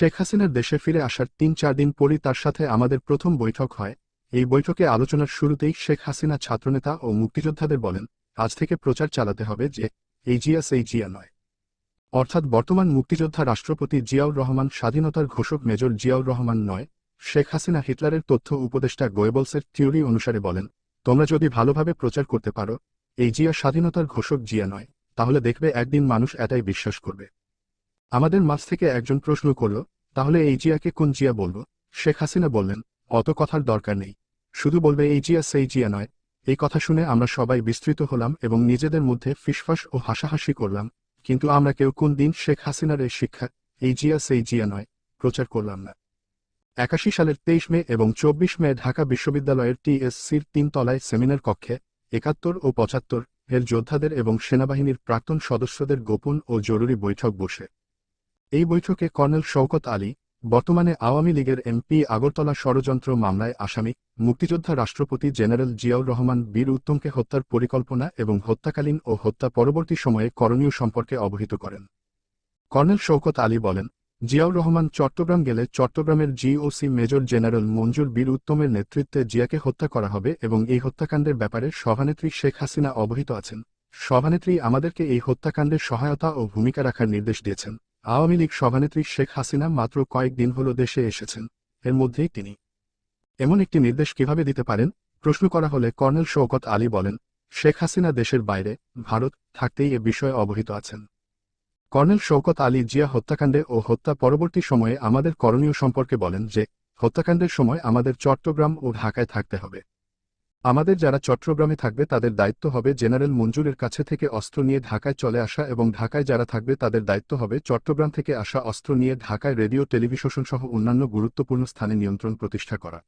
শেখ হাসিনার দেশে ফিরে আসার তিন চার দিন পরই তার সাথে আমাদের প্রথম বৈঠক হয়। এই বৈঠকে আলোচনার শুরুতেই শেখ হাসিনা ছাত্রনেতা ও মুক্তিযোদ্ধাদের বলেন, আজ থেকে প্রচার চালাতে হবে যে, এই জিয়া সেই জিয়া নয়। অর্থাৎ বর্তমান মুক্তিযোদ্ধা রাষ্ট্রপতি জিয়াউর রহমান স্বাধীনতার ঘোষক মেজর জিয়াউর রহমান নয়, শেখ হাসিনা হিটলারের তথ্য উপদেষ্টা গোয়েবলসের থিওরি অনুসারে বলেন, তোমরা যদি ভালোভাবে প্রচার করতে পারো, এই জিয়া স্বাধীনতার ঘোষক জিয়া নয়, তাহলে দেখবে একদিন মানুষ এটাই বিশ্বাস করবে। আমাদের মাঝ থেকে একজন প্রশ্ন করল, তাহলে এই জিয়াকে কোন জিয়া বলব? শেখ হাসিনা বললেন, অত কথার দরকার নেই। শুধু বলবে এই জিয়া সেই জিয়া নয়। এই কথা শুনে আমরা সবাই বিস্তৃত হলাম এবং নিজেদের মধ্যে ফিসফাস ও হাসাহাসি করলাম। কিন্তু আমরা কেউ কোন দিন শেখ হাসিনার এই শিক্ষা, এই জিয়া সেই জিয়া নয়, প্রচার করলাম না। একাশি সালের তেইশ মে এবং চব্বিশ মে ঢাকা বিশ্ববিদ্যালয়ের টিএসসির তিন তলায় সেমিনার কক্ষে একাত্তর ও পঁচাত্তর এর যোদ্ধাদের এবং সেনাবাহিনীর প্রাক্তন সদস্যদের গোপন ও জরুরি বৈঠক বসে। এই বৈঠকে কর্নেল শওকত আলী, বর্তমানে আওয়ামী লীগের এমপি আগরতলা ষড়যন্ত্র মামলায় আসামি, মুক্তিযোদ্ধা রাষ্ট্রপতি জেনারেল জিয়াউর রহমান বীর উত্তমকে হত্যার পরিকল্পনা এবং হত্যাকালীন ও হত্যা পরবর্তী সময়ে করণীয় সম্পর্কে অবহিত করেন। কর্নেল শওকত আলী বলেন, জিয়াউর রহমান চট্টগ্রাম গেলে চট্টগ্রামের জিওসি মেজর জেনারেল মঞ্জুর বীর উত্তমের নেতৃত্বে জিয়াকে হত্যা করা হবে এবং এই হত্যাকাণ্ডের ব্যাপারে সভানেত্রী শেখ হাসিনা অবহিত আছেন। সভানেত্রী আমাদেরকে এই হত্যাকাণ্ডের সহায়তা ও ভূমিকা রাখার নির্দেশ দিয়েছেন। আওয়ামী লীগ সভানেত্রী শেখ হাসিনা মাত্র কয়েকদিন হল দেশে এসেছেন, এর মধ্যেই তিনি। এমন একটি নির্দেশ কীভাবে দিতে পারেন? প্রশ্ন করা হলে কর্নেল শওকত আলী বলেন, শেখ হাসিনা দেশের বাইরে, ভারত থাকতেই এ বিষয়ে অবহিত আছেন। কর্নেল শওকত আলী জিয়া হত্যাকাণ্ডে ও হত্যা পরবর্তী সময়ে আমাদের করণীয় সম্পর্কে বলেন যে, হত্যাকাণ্ডের সময় আমাদের চট্টগ্রাম ও ঢাকায় থাকতে হবে। আমাদের যারা চট্টগ্রামে থাকবে তাদের দায়িত্ব হবে জেনারেল মঞ্জুরের কাছে থেকে অস্ত্র নিয়ে ঢাকায় চলে আসা এবং ঢাকায় যারা থাকবে তাদের দায়িত্ব হবে চট্টগ্রাম থেকে আসা অস্ত্র নিয়ে ঢাকায় রেডিও, টেলিভিশন সহ অন্যান্য গুরুত্বপূর্ণ স্থানে নিয়ন্ত্রণ প্রতিষ্ঠা করা।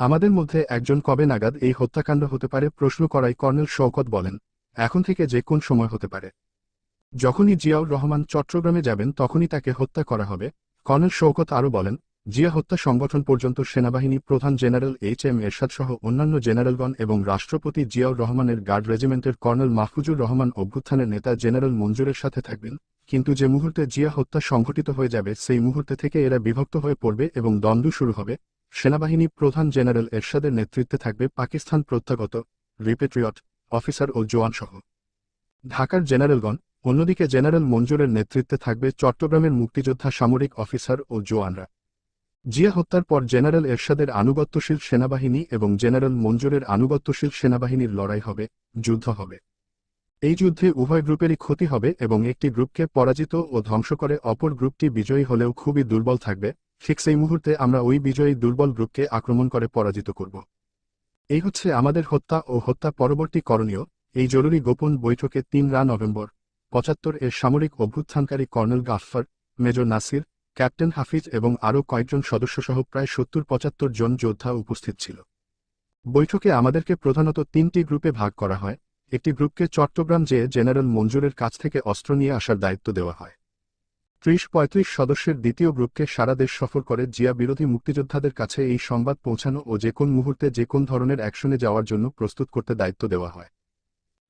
আমাদের মধ্যে একজন কবে নাগাদ এই হত্যাকাণ্ড হতে পারে প্রশ্ন করাই কর্নেল শওকত বলেন, এখন থেকে যে কোন সময় হতে পারে। যখনই জিয়াউর রহমান চট্টগ্রামে যাবেন তখনই তাকে হত্যা করা হবে, কর্নেল শওকত আরও বলেন জিয়া হত্যা সংগঠন পর্যন্ত সেনাবাহিনী প্রধান জেনারেল এইচ এম এরশাদ সহ অন্যান্য জেনারেলগণ এবং রাষ্ট্রপতি জিয়াউর রহমানের গার্ড রেজিমেন্টের কর্নেল মাহফুজুর রহমান অভ্যুত্থানের নেতা জেনারেল মঞ্জুরের সাথে থাকবেন। কিন্তু যে মুহূর্তে জিয়া হত্যা সংঘটিত হয়ে যাবে, সেই মুহূর্তে থেকে এরা বিভক্ত হয়ে পড়বে এবং দ্বন্দ্ব শুরু হবে। সেনাবাহিনী প্রধান জেনারেল এরশাদের নেতৃত্বে থাকবে পাকিস্তান প্রত্যাগত রিপেট্রিয়ট অফিসার ও জোয়ান সহ। ঢাকার জেনারেলগণ, অন্যদিকে জেনারেল মঞ্জুরের নেতৃত্বে থাকবে চট্টগ্রামের মুক্তিযোদ্ধা সামরিক অফিসার ও জোয়ানরা জিয়া হত্যার পর জেনারেল এরশাদের আনুগত্যশীল সেনাবাহিনী এবং জেনারেল মঞ্জুরের আনুগত্যশীল সেনাবাহিনীর লড়াই হবে, যুদ্ধ হবে। এই যুদ্ধে উভয় গ্রুপেরই ক্ষতি হবে এবং একটি গ্রুপকে পরাজিত ও ধ্বংস করে অপর গ্রুপটি বিজয়ী হলেও খুবই দুর্বল থাকবে। ঠিক সেই মুহূর্তে আমরা ওই বিজয়ী দুর্বল গ্রুপকে আক্রমণ করে পরাজিত করব। এই হচ্ছে আমাদের হত্যা ও হত্যা পরবর্তী করণীয়। এই জরুরি গোপন বৈঠকে তিন রা নভেম্বর, পঁচাত্তর এর সামরিক অভ্যুত্থানকারী colonel Gaffar, major Nasir captain Hafiz এবং আরও কয়েকজন সদস্যসহ প্রায় সত্তর পঁচাত্তর জন যোদ্ধা উপস্থিত ছিল। বৈঠকে আমাদেরকে প্রধানত তিনটি গ্রুপে ভাগ করা হয়। একটি গ্রুপকে চট্টগ্রাম যেয়ে জেনারেল মঞ্জুরের কাছ থেকে অস্ত্র নিয়ে আসার দায়িত্ব দেওয়া হয়। ত্রিশ পঁয়ত্রিশ সদস্যের দ্বিতীয় গ্রুপকে সারা দেশ সফর করে জিয়া বিরোধী মুক্তিযোদ্ধাদের কাছে এই সংবাদ পৌঁছানো ও যে কোন মুহূর্তে যে কোন ধরনের অ্যাকশনে যাওয়ার জন্য প্রস্তুত করতে দায়িত্ব দেওয়া হয়।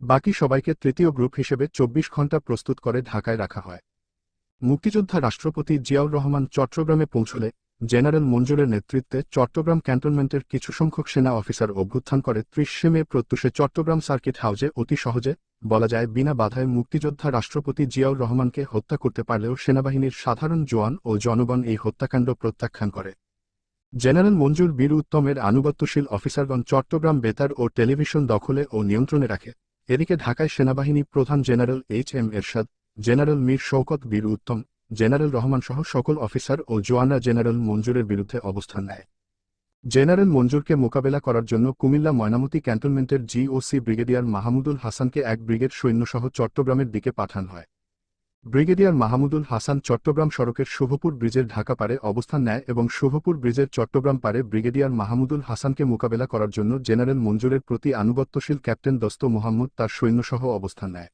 বাকি সবাইকে তৃতীয় গ্রুপ হিসেবে চব্বিশ ঘণ্টা প্রস্তুত করে ঢাকায় রাখা হয়। মুক্তিযোদ্ধা রাষ্ট্রপতি জিয়াউর রহমান চট্টগ্রামে পৌঁছলে জেনারেল মঞ্জুরের নেতৃত্বে চট্টগ্রাম ক্যান্টনমেন্টের কিছু সংখ্যক সেনা অফিসার অভ্যুত্থান করে ত্রিশে মে প্রত্যুষে চট্টগ্রাম সার্কিট হাউজে অতি সহজে, বলা যায়, বিনা বাধায় মুক্তিযোদ্ধা রাষ্ট্রপতি জিয়াউর রহমানকে হত্যা করতে পারলেও সেনাবাহিনীর সাধারণ জওয়ান ও জনগণ এই হত্যাকাণ্ড প্রত্যাখ্যান করে। জেনারেল মঞ্জুর বীর উত্তমের আনুগত্যশীল অফিসারগণ চট্টগ্রাম বেতার ও টেলিভিশন দখলে ও নিয়ন্ত্রণে রাখে। এদিকে ঢাকায় সেনাবাহিনী প্রধান general H M Ershad general Mir Shawkat Bir Uttom, general Rahman সহ সকল অফিসার ও জোয়ানা জেনারেল মঞ্জুরের বিরুদ্ধে অবস্থান নেয়। জেনারেল মঞ্জুরকে মোকাবেলা করার জন্য কুমিল্লা ময়নামতি ক্যান্টনমেন্টের জিওসি ব্রিগেডিয়ার মাহমুদুল হাসানকে এক ব্রিগেড সৈন্যসহ চট্টগ্রামের দিকে পাঠান হয়। ব্রিগেডিয়ার মাহমুদুল হাসান চট্টগ্রাম সড়কের শুভপুর ব্রিজের ঢাকা পারে অবস্থান নেয় এবং শুভপুর ব্রিজের চট্টগ্রাম পারে ব্রিগেডিয়ার মাহমুদুল হাসানকে মোকাবেলা করার জন্য জেনারেল মঞ্জুরের প্রতি আনুগত্যশীল ক্যাপ্টেন দস্ত মোহাম্মদ তার সৈন্যসহ অবস্থান নেয়।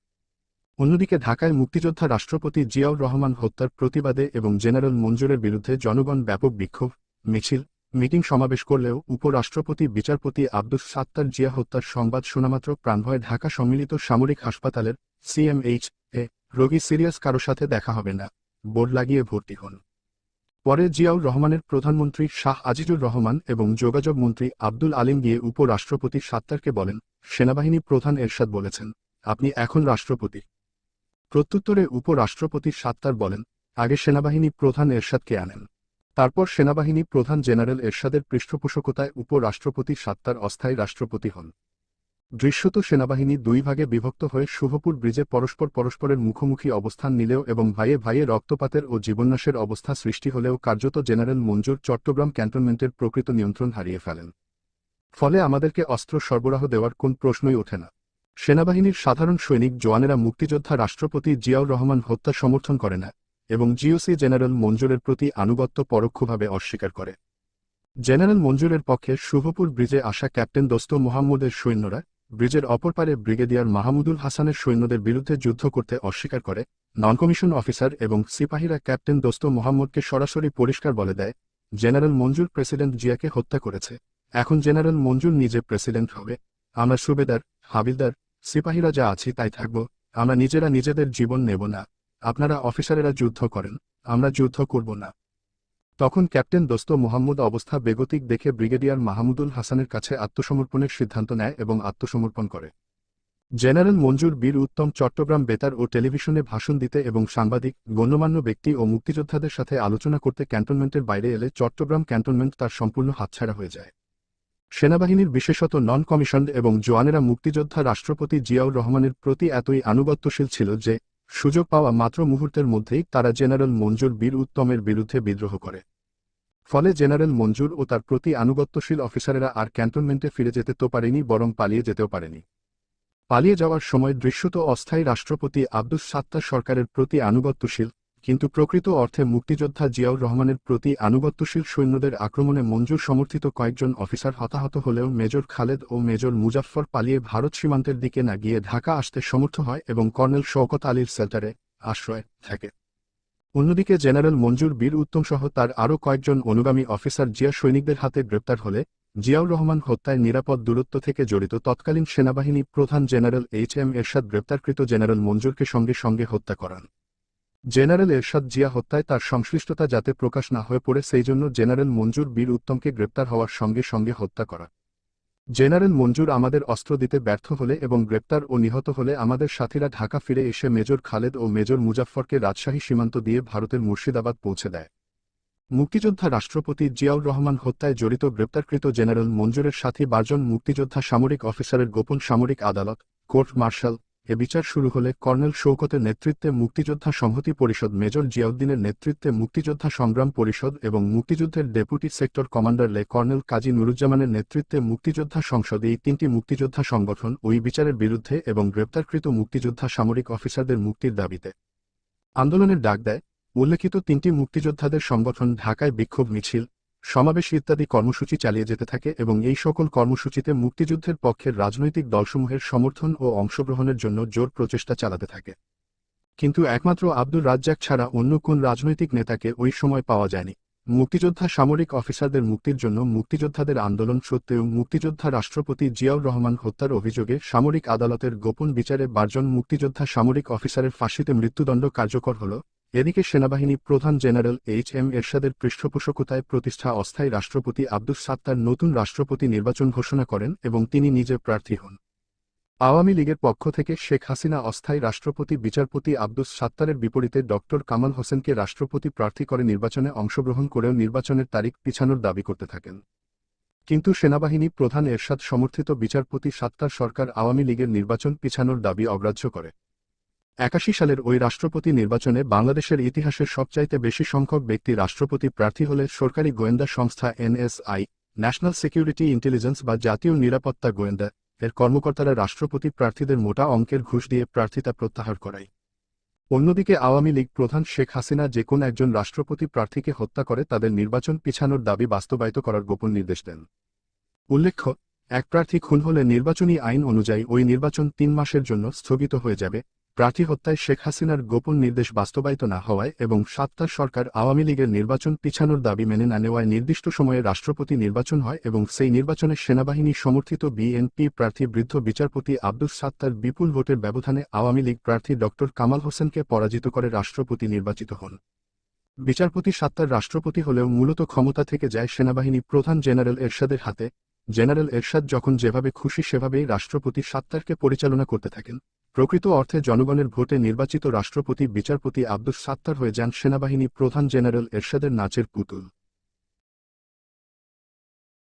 অন্যদিকে ঢাকায় মুক্তিযোদ্ধা রাষ্ট্রপতি জিয়াউর রহমান হত্যার প্রতিবাদে এবং জেনারেল মঞ্জুরের বিরুদ্ধে জনগণ ব্যাপক বিক্ষোভ, মিছিল, মিটিং সমাবেশ করলেও উপরাষ্ট্রপতি বিচারপতি আব্দুস সাত্তার জিয়া হত্যার সংবাদ শোনামাত্র প্রাণভয় ঢাকা সম্মিলিত সামরিক হাসপাতালের সিএমএইচ এ রোগী সিরিয়াস কারও সাথে দেখা হবে না, বোর্ড লাগিয়ে ভর্তি হন। পরে জিয়াউর রহমানের প্রধানমন্ত্রী শাহ আজিজুর রহমান এবং যোগাযোগ মন্ত্রী আব্দুল আলিম গিয়ে উপরাষ্ট্রপতি সাত্তারকে বলেন, সেনাবাহিনী প্রধান এরশাদ বলেছেন, আপনি এখন রাষ্ট্রপতি। প্রত্যুত্তরে উপরাষ্ট্রপতি সাত্তার বলেন, আগে সেনাবাহিনী প্রধান এরশাদকে আনেন। তারপর সেনাবাহিনী প্রধান জেনারেল এরশাদের পৃষ্ঠপোষকতায় উপরাষ্ট্রপতি সাত্তার অস্থায়ী রাষ্ট্রপতি হন। দৃশ্যত সেনাবাহিনী দুই ভাগে বিভক্ত হয়ে শুভপুর ব্রিজে পরস্পর পরস্পরের মুখোমুখি অবস্থান নিলেও এবং ভাইয়ে ভাইয়ে রক্তপাতের ও জীবন্যাসের অবস্থা সৃষ্টি হলেও কার্যত জেনারেল মঞ্জুর চট্টগ্রাম ক্যান্টনমেন্টের প্রকৃত নিয়ন্ত্রণ হারিয়ে ফেলেন। ফলে আমাদেরকে অস্ত্র সরবরাহ দেওয়ার কোন প্রশ্নই ওঠে না। সেনাবাহিনীর সাধারণ সৈনিক জওয়ানেরা মুক্তিযোদ্ধা রাষ্ট্রপতি জিয়াউর রহমান হত্যা সমর্থন করে না এবং জিওসি জেনারেল মঞ্জুরের প্রতি আনুগত্য পরোক্ষভাবে অস্বীকার করে। জেনারেল মঞ্জুরের পক্ষে শুভপুর ব্রিজে আসা ক্যাপ্টেন দোস্ত মোহাম্মদের সৈন্যরা ব্রিজের অপর পারে ব্রিগেডিয়ার মাহমুদুল হাসানের সৈন্যদের বিরুদ্ধে যুদ্ধ করতে অস্বীকার করে নন কমিশন অফিসার এবং সিপাহীরা ক্যাপ্টেন দোস্ত মোহাম্মদকে সরাসরি পরিষ্কার বলে দেয়, জেনারেল মঞ্জুর প্রেসিডেন্ট জিয়াকে হত্যা করেছে। এখন জেনারেল মঞ্জুর নিজে প্রেসিডেন্ট হবে। আমরা সুবেদার, হাবিলদার সিপাহীরা যা আছি তাই থাকব, আমরা নিজেরা নিজেদের জীবন নেব না। আপনারা অফিসারেরা যুদ্ধ করেন, আমরা যুদ্ধ করব না। তখন ক্যাপ্টেন দোস্ত মোহাম্মদ অবস্থা বেগতিক দেখে ব্রিগেডিয়ার মাহমুদুল হাসানের কাছে আত্মসমর্পণের সিদ্ধান্ত নেয় এবং আত্মসমর্পণ করে। জেনারেল মঞ্জুর বীর উত্তম চট্টগ্রাম বেতার ও টেলিভিশনে ভাষণ দিতে এবং সাংবাদিক, গণ্যমান্য ব্যক্তি ও মুক্তিযোদ্ধাদের সাথে আলোচনা করতে ক্যান্টনমেন্টের বাইরে এলে চট্টগ্রাম ক্যান্টনমেন্ট তার সম্পূর্ণ হাতছাড়া হয়ে যায়। সেনাবাহিনীর বিশেষত নন কমিশন এবং জোয়ানেরা মুক্তিযোদ্ধা রাষ্ট্রপতি জিয়াউর রহমানের প্রতি এতই আনুগত্যশীল ছিল যে, সুযোগ পাওয়া মাত্র মুহূর্তের মধ্যেই তারা জেনারেল মঞ্জুর বীর উত্তমের বিরুদ্ধে বিদ্রোহ করে। ফলে জেনারেল মঞ্জুর ও তার প্রতি আনুগত্যশীল অফিসারেরা আর ক্যান্টনমেন্টে ফিরে যেতে তো পারেনি, বরং পালিয়ে যেতেও পারেনি। পালিয়ে যাওয়ার সময় দৃশ্যত অস্থায়ী রাষ্ট্রপতি আব্দুস সাত্তার সরকারের প্রতি আনুগত্যশীল কিন্তু প্রকৃত অর্থে মুক্তিযোদ্ধা জিয়াউর রহমানের প্রতি আনুগত্যশীল সৈন্যদের আক্রমণে মঞ্জুর সমর্থিত কয়েকজন অফিসার হতাহত হলেও মেজর খালেদ ও মেজর মুজাফফর পালিয়ে ভারত সীমান্তের দিকে না গিয়ে ঢাকা আসতে সমর্থ হয় এবং কর্নেল শওকত আলীর সেল্টারে আশ্রয় থাকে। অন্যদিকে জেনারেল মঞ্জুর বীর উত্তম সহ তার আরও কয়েকজন অনুগামী অফিসার জিয়া সৈনিকদের হাতে গ্রেপ্তার হলে জিয়াউর রহমান হত্যায় নিরাপদ দূরত্ব থেকে জড়িত তৎকালীন সেনাবাহিনী প্রধান জেনারেল এইচ এম এরশাদ গ্রেপ্তারকৃত জেনারেল মঞ্জুরকে সঙ্গে সঙ্গে হত্যা করান। জেনারেল এরশাদ জিয়া হত্যায় তার সংশ্লিষ্টতা যাতে প্রকাশ না হয়ে পড়ে সেই জন্য জেনারেল মঞ্জুর বীর উত্তমকে গ্রেপ্তার হওয়ার সঙ্গে সঙ্গে হত্যা করা। জেনারেল মঞ্জুর আমাদের অস্ত্র দিতে ব্যর্থ হলে এবং গ্রেপ্তার ও নিহত হলে আমাদের সাথীরা ঢাকা ফিরে এসে মেজর খালেদ ও মেজর মুজাফফরকে রাজশাহী সীমান্ত দিয়ে ভারতের মুর্শিদাবাদ পৌঁছে দেয়। মুক্তিযোদ্ধা রাষ্ট্রপতি জিয়াউর রহমান হত্যায় জড়িত গ্রেপ্তারকৃত জেনারেল মঞ্জুরের সাথী বারজন মুক্তিযোদ্ধা সামরিক অফিসারের গোপন সামরিক আদালত, কোর্ট মার্শাল এ বিচার শুরু হলে কর্নেল শৌকতের নেতৃত্বে মুক্তিযোদ্ধা সংহতি পরিষদ, মেজর জিয়াউদ্দিনের নেতৃত্বে মুক্তিযোদ্ধা সংগ্রাম পরিষদ এবং মুক্তিযুদ্ধের deputy sector commander Lt colonel Kazi নুরুজ্জামানের নেতৃত্বে মুক্তিযোদ্ধা সংসদ এই তিনটি মুক্তিযোদ্ধা সংগঠন ওই বিচারের বিরুদ্ধে এবং গ্রেপ্তারকৃত মুক্তিযোদ্ধা সামরিক অফিসারদের মুক্তির দাবিতে আন্দোলনের ডাক দেয়। উল্লেখিত তিনটি মুক্তিযোদ্ধাদের সংগঠন ঢাকায় বিক্ষোভ মিছিল সমাবেশ ইত্যাদি কর্মসূচি চালিয়ে যেতে থাকে এবং এই সকল কর্মসূচিতে মুক্তিযুদ্ধের পক্ষের রাজনৈতিক দলসমূহের সমর্থন ও অংশগ্রহণের জন্য জোর প্রচেষ্টা চালাতে থাকে। কিন্তু একমাত্র আব্দুর রাজ্জাক ছাড়া অন্য কোন রাজনৈতিক নেতাকে ওই সময় পাওয়া যায়নি। মুক্তিযোদ্ধা সামরিক অফিসারদের মুক্তির জন্য মুক্তিযোদ্ধাদের আন্দোলন সত্ত্বেও মুক্তিযোদ্ধা রাষ্ট্রপতি জিয়াউর রহমান হত্যার অভিযোগে সামরিক আদালতের গোপন বিচারে বারজন মুক্তিযোদ্ধা সামরিক অফিসারের ফাঁসিতে মৃত্যুদণ্ড কার্যকর হল। এদিকে সেনাবাহিনী প্রধান জেনারেল এইচ এম এরশাদের পৃষ্ঠপোষকতায় প্রতিষ্ঠা অস্থায়ী রাষ্ট্রপতি আব্দুস সাত্তার নতুন রাষ্ট্রপতি নির্বাচন ঘোষণা করেন এবং তিনি নিজে প্রার্থী হন। আওয়ামী লীগের পক্ষ থেকে শেখ হাসিনা অস্থায়ী রাষ্ট্রপতি বিচারপতি আব্দুস সাত্তারের বিপরীতে ডক্টর কামাল হোসেনকে রাষ্ট্রপতি প্রার্থী করে নির্বাচনে অংশগ্রহণ করেও নির্বাচনের তারিখ পিছানোর দাবি করতে থাকেন। কিন্তু সেনাবাহিনী প্রধান এরশাদ সমর্থিত বিচারপতি সাত্তার সরকার আওয়ামী লীগের নির্বাচন পিছানোর দাবি অগ্রাহ্য করে। একাশি সালের ওই রাষ্ট্রপতি নির্বাচনে বাংলাদেশের ইতিহাসের সবচাইতে বেশি সংখ্যক ব্যক্তি রাষ্ট্রপতি প্রার্থী হলে সরকারি গোয়েন্দা সংস্থা এনএসআই, ন্যাশনাল সিকিউরিটি ইন্টেলিজেন্স বা জাতীয় নিরাপত্তা গোয়েন্দা এর কর্মকর্তারা রাষ্ট্রপতি প্রার্থীদের মোটা অঙ্কের ঘুষ দিয়ে প্রার্থিতা প্রত্যাহার করায়। অন্যদিকে আওয়ামী লীগ প্রধান শেখ হাসিনা যে কোন একজন রাষ্ট্রপতি প্রার্থীকে হত্যা করে তাদের নির্বাচন পিছানোর দাবি বাস্তবায়িত করার গোপন নির্দেশ দেন। উল্লেখ্য, এক প্রার্থী খুন হলে নির্বাচনী আইন অনুযায়ী ওই নির্বাচন তিন মাসের জন্য স্থগিত হয়ে যাবে প্রার্থী হত্যায় শেখ হাসিনার গোপন নির্দেশ বাস্তবায়িত না হওয়ায় এবং সাতটার সরকার আওয়ামী লীগের নির্বাচন পিছানোর দাবি মেনে না নেওয়ায় নির্দিষ্ট সময়ে রাষ্ট্রপতি নির্বাচন হয় এবং সেই নির্বাচনে সেনাবাহিনী সমর্থিত বিএনপি প্রার্থী বৃদ্ধ বিচারপতি আব্দুস সাত্তার বিপুল ভোটের ব্যবধানে আওয়ামী লীগ প্রার্থী ড. কামাল হোসেনকে পরাজিত করে রাষ্ট্রপতি নির্বাচিত হন। বিচারপতি সাত্তার রাষ্ট্রপতি হলেও মূলত ক্ষমতা থেকে যায় সেনাবাহিনী প্রধান জেনারেল এরশাদের হাতে। জেনারেল এরশাদ যখন যেভাবে খুশি সেভাবেই রাষ্ট্রপতি সাত্তারকে পরিচালনা করতে থাকেন। প্রকৃত অর্থে জনগণের ভোটে নির্বাচিত রাষ্ট্রপতি বিচারপতি আব্দুস সাত্তার হয়ে যান সেনাবাহিনী প্রধান জেনারেল এরশাদের নাচের পুতুল।